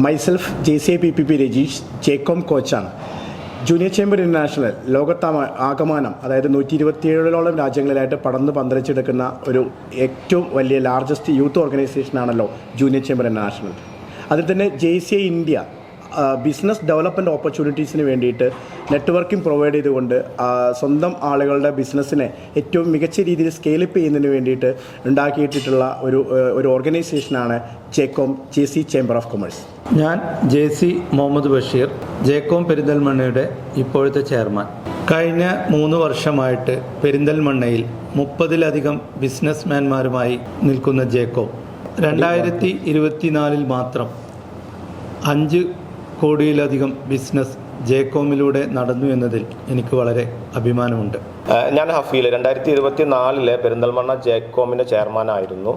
Myself J C I P P P Rajeesh ജേക്കോം കോച്ചാണ് junior chamber international ലോകത്താമ ആകമാനം അതായത് നൂറ്റി ഇരുപത്തിയേഴിലോളം രാജ്യങ്ങളിലായിട്ട് പടർന്ന് പന്തലിച്ചെടുക്കുന്ന ഒരു ഏറ്റവും വലിയ ലാർജസ്റ്റ് യൂത്ത് ഓർഗനൈസേഷനാണല്ലോ ജൂനിയർ ചേംബർ ഇന്റർനാഷണൽ അതിൽ തന്നെ J C India business development ഓപ്പർച്യൂണിറ്റീസിന് വേണ്ടിയിട്ട് നെറ്റ്വർക്കിംഗ് പ്രൊവൈഡ് ചെയ്തുകൊണ്ട് സ്വന്തം ആളുകളുടെ ബിസിനസ്സിനെ ഏറ്റവും മികച്ച രീതിയിൽ സ്കെയിലപ്പ് ചെയ്യുന്നതിന് വേണ്ടിയിട്ട് ഉണ്ടാക്കിയിട്ടുള്ള ഒരു ഒരു ഓർഗനൈസേഷനാണ് JCOM J C chamber of commerce ഞാൻ J C Muhammad Basheer JCOM പെരിന്തൽമണ്ണയുടെ ഇപ്പോഴത്തെ ചെയർമാൻ കഴിഞ്ഞ മൂന്ന് വർഷമായിട്ട് പെരിന്തൽമണ്ണയിൽ മുപ്പതിലധികം ബിസിനസ്മാൻമാരുമായി നിൽക്കുന്ന ജേക്കോം രണ്ടായിരത്തി ഇരുപത്തിനാലിൽ മാത്രം അഞ്ച് കോടിയിലധികം ബിസിനസ് ജേക്കോമിലൂടെ നടന്നു എന്നതിൽ എനിക്ക് വളരെ അഭിമാനമുണ്ട്. ഞാൻ ഹഫീൽ രണ്ടായിരത്തി ഇരുപത്തി നാലിലെ പെരിന്തൽമണ്ണ ജേക്കോമിന്റെ ചെയർമാനായിരുന്നു.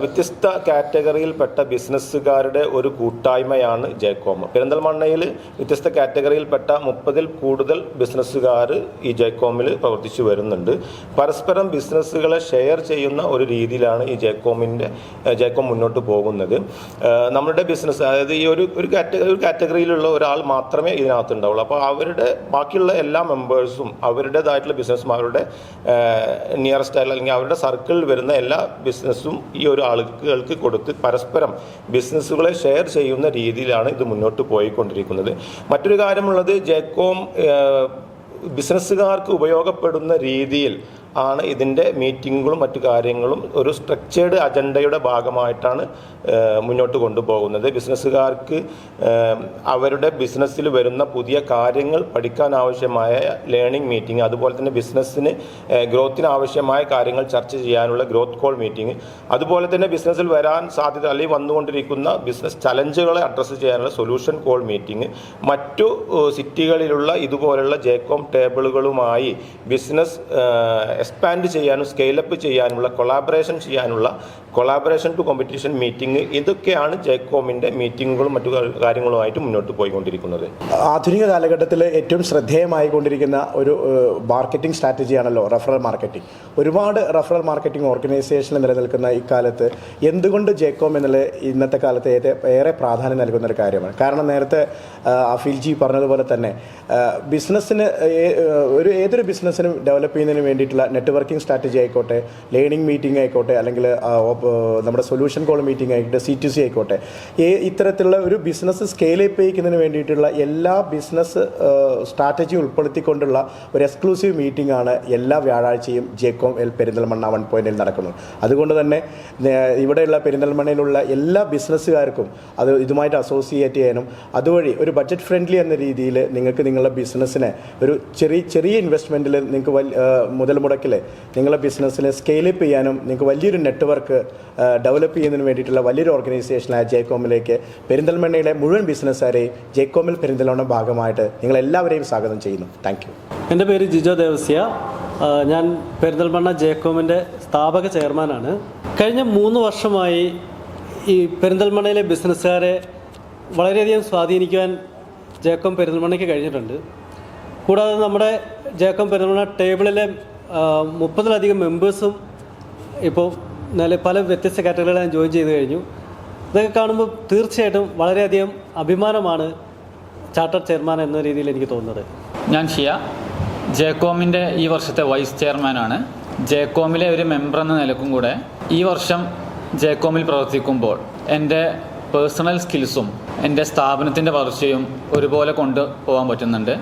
വ്യത്യസ്ത കാറ്റഗറിയിൽപ്പെട്ട ബിസിനസ്സുകാരുടെ ഒരു കൂട്ടായ്മയാണ് ജേക്കോം പെരിന്തൽമണ്ണയിൽ വ്യത്യസ്ത കാറ്റഗറിയിൽപ്പെട്ട മുപ്പതിൽ കൂടുതൽ ബിസിനസ്സുകാർ ഈ ജേക്കോമിൽ പ്രവർത്തിച്ചു വരുന്നുണ്ട്. പരസ്പരം ബിസിനസ്സുകളെ ഷെയർ ചെയ്യുന്ന ഒരു രീതിയിലാണ് ഈ ജേക്കോമിന്റെ ഏഹ് മുന്നോട്ട് പോകുന്നത്. നമ്മുടെ ബിസിനസ് അതായത് ഈ ഒരു ഒരു കാറ്റഗറി ഒരു കാറ്റഗറിയിലുള്ള ഒരാൾ മാത്രമേ ഇതിനകത്ത് ഉണ്ടാവുള്ളൂ അപ്പോൾ അവരുടെ ബാക്കിയുള്ള എല്ലാ മെമ്പേഴ്സും അവരുടേതായിട്ടുള്ള ബിസിനസ്സുമാരുടെ നിയറസ്റ്റ് അല്ലെങ്കിൽ അവരുടെ സർക്കിളിൽ വരുന്ന എല്ലാ ബിസിനസ്സും ഈ ഒരു ആളുകൾക്ക് കൊടുത്ത് പരസ്പരം ബിസിനസ്സുകളെ ഷെയർ ചെയ്യുന്ന രീതിയിലാണ് ഇത് മുന്നോട്ട് പോയിക്കൊണ്ടിരിക്കുന്നത്. മറ്റൊരു കാര്യമുള്ളത് ജേക്കോം ബിസിനസ്സുകാർക്ക് ഉപയോഗപ്പെടുന്ന രീതിയിൽ ആണ് ഇതിന്റെ മീറ്റിങ്ങുകളും മറ്റു കാര്യങ്ങളും ഒരു സ്ട്രക്ചേർഡ് അജണ്ടയുടെ ഭാഗമായിട്ടാണ് മുന്നോട്ട് കൊണ്ടുപോകുന്നത്. ബിസിനസ്സുകാർക്ക് അവരുടെ ബിസിനസ്സിൽ വരുന്ന പുതിയ കാര്യങ്ങൾ പഠിക്കാൻ ആവശ്യമായ ലേണിംഗ് മീറ്റിംഗ് അതുപോലെ തന്നെ ബിസിനസ്സിന് ഗ്രോത്തിന് ആവശ്യമായ കാര്യങ്ങൾ ചർച്ച ചെയ്യാനുള്ള ഗ്രോത്ത് കോൾ മീറ്റിംഗ് അതുപോലെ തന്നെ ബിസിനസ്സിൽ വരാൻ സാധ്യത അല്ലെങ്കിൽ വന്നുകൊണ്ടിരിക്കുന്ന ബിസിനസ് ചലഞ്ചുകളെ അഡ്രസ്സ് ചെയ്യാനുള്ള സൊല്യൂഷൻ കോൾ മീറ്റിംഗ് മറ്റു സിറ്റികളിലുള്ള ഇതുപോലുള്ള ജേക്കോം ടേബിളുകളുമായി ബിസിനസ് എക്സ്പാൻഡ് ചെയ്യാനും സ്കെയിലപ്പ് ചെയ്യാനുള്ള കൊളാബറേഷൻ ചെയ്യാനുള്ള കൊളാബറേഷൻ ടു കോമ്പറ്റീഷൻ മീറ്റിംഗ് ഇതൊക്കെയാണ് ജേക്കോമിന്റെ മീറ്റിങ്ങുകളും മറ്റു കാര്യങ്ങളുമായിട്ട് മുന്നോട്ട് പോയിക്കൊണ്ടിരിക്കുന്നത്. ആധുനിക കാലഘട്ടത്തിൽ ഏറ്റവും ശ്രദ്ധേയമായി കൊണ്ടിരിക്കുന്ന ഒരു മാർക്കറ്റിംഗ് സ്ട്രാറ്റജിയാണല്ലോ റഫറൽ മാർക്കറ്റിംഗ് ഒരുപാട് റഫറൽ മാർക്കറ്റിംഗ് ഓർഗനൈസേഷൻ നിലനിൽക്കുന്ന ഇക്കാലത്ത് എന്തുകൊണ്ട് ജേക്കോം എന്നുള്ള ഇന്നത്തെ കാലത്ത് ഏറെ- പ്രാധാന്യം നൽകുന്ന ഒരു കാര്യമാണ്. കാരണം നേരത്തെ അഫീൽജി പറഞ്ഞതുപോലെ തന്നെ ബിസിനസ്സിന് ഒരു ഏതൊരു ബിസിനസ്സിനും ഡെവലപ്പ് ചെയ്യുന്നതിന് വേണ്ടിയിട്ടുള്ള നെറ്റ്വർക്കിംഗ് സ്ട്രാറ്റജി ആയിക്കോട്ടെ ലേണിംഗ് മീറ്റിംഗ് ആയിക്കോട്ടെ അല്ലെങ്കിൽ നമ്മുടെ സൊല്യൂഷൻ കോൾ മീറ്റിംഗ് ആയിക്കോട്ടെ സി ടു സി ആയിക്കോട്ടെ ഈ ഇത്തരത്തിലുള്ള ഒരു ബിസിനസ് സ്കെയിൽ അപ്പ് ചെയ്യിക്കുന്നതിന് വേണ്ടിയിട്ടുള്ള എല്ലാ ബിസിനസ് സ്ട്രാറ്റജി ഉൾപ്പെടുത്തിക്കൊണ്ടുള്ള ഒരു എക്സ്ക്ലൂസീവ് മീറ്റിംഗ് ആണ് എല്ലാ വ്യാഴാഴ്ചയും ജേക്കോം എൽ പെരിന്തൽമണ്ണ വൺ പോയിന്റിൽ നടക്കുന്നത്. അതുകൊണ്ട് തന്നെ ഇവിടെയുള്ള പെരിന്തൽമണ്ണയിലുള്ള എല്ലാ ബിസിനസ്സുകാർക്കും അത് ഇതുമായിട്ട് അസോസിയേറ്റ് ചെയ്യാനും അതുവഴി ഒരു ബഡ്ജറ്റ് ഫ്രണ്ട്ലി എന്ന രീതിയിൽ നിങ്ങൾക്ക് നിങ്ങളുടെ ബിസിനസ്സിനെ ഒരു ചെറിയ ചെറിയ ഇൻവെസ്റ്റ്മെന്റിൽ നിങ്ങൾക്ക് വലിയ മുതൽ മുടക്കിൽ നിങ്ങളുടെ ബിസിനസ്സിനെ സ്കെയിലപ്പ് ചെയ്യാനും നിങ്ങൾക്ക് വലിയൊരു നെറ്റ്വർക്ക് ഡെവലപ്പ് ചെയ്യുന്നതിന് വേണ്ടിയിട്ടുള്ള വലിയൊരു ഓർഗനൈസേഷനായ ജേക്കോമിലേക്ക് പെരിന്തൽമണ്ണയിലെ മുഴുവൻ ബിസിനസ്സുകാരെയും ജേക്കോമിൽ പെരിന്തൽമണ്ണ ഭാഗമായിട്ട് നിങ്ങളെല്ലാവരെയും സ്വാഗതം ചെയ്യുന്നു. താങ്ക് യു എന്റെ പേര് ജിജോ ദേവസ്യ. ഞാൻ പെരിന്തൽമണ്ണ ജേക്കോമിന്റെ സ്ഥാപക ചെയർമാനാണ്. കഴിഞ്ഞ മൂന്ന് വർഷമായി ഈ പെരിന്തൽമണ്ണയിലെ ബിസിനസ്സുകാരെ വളരെയധികം സ്വാധീനിക്കുവാൻ ജേക്കോം പെരിന്തൽമണ്ണയ്ക്ക് കഴിഞ്ഞിട്ടുണ്ട്. കൂടാതെ നമ്മുടെ ജേക്കോം പെരിന്തൽമണ്ണ ടേബിളിലെ മുപ്പതിലധികം മെമ്പേഴ്സും ഇപ്പോൾ നല്ല പല വ്യത്യസ്ത കാറ്റഗറികളാണ് ജോയിൻ ചെയ്ത് കഴിഞ്ഞു. ഇതൊക്കെ കാണുമ്പോൾ തീർച്ചയായിട്ടും വളരെയധികം അഭിമാനമാണ് ചാർട്ടർ ചെയർമാൻ എന്ന രീതിയിൽ എനിക്ക് തോന്നുന്നത്. ഞാൻ ഷിയ. ജേക്കോമിന്റെ ഈ വർഷത്തെ വൈസ് ചെയർമാനാണ് ജേക്കോമിലെ ഒരു മെമ്പർ എന്ന നിലക്കും കൂടെ ഈ വർഷം ജേക്കോമിൽ പ്രവർത്തിക്കുമ്പോൾ എന്റെ പേഴ്സണൽ സ്കിൽസും എന്റെ സ്ഥാപനത്തിന്റെ വളർച്ചയും ഒരുപോലെ കൊണ്ടുപോകാൻ പറ്റുന്നുണ്ട്.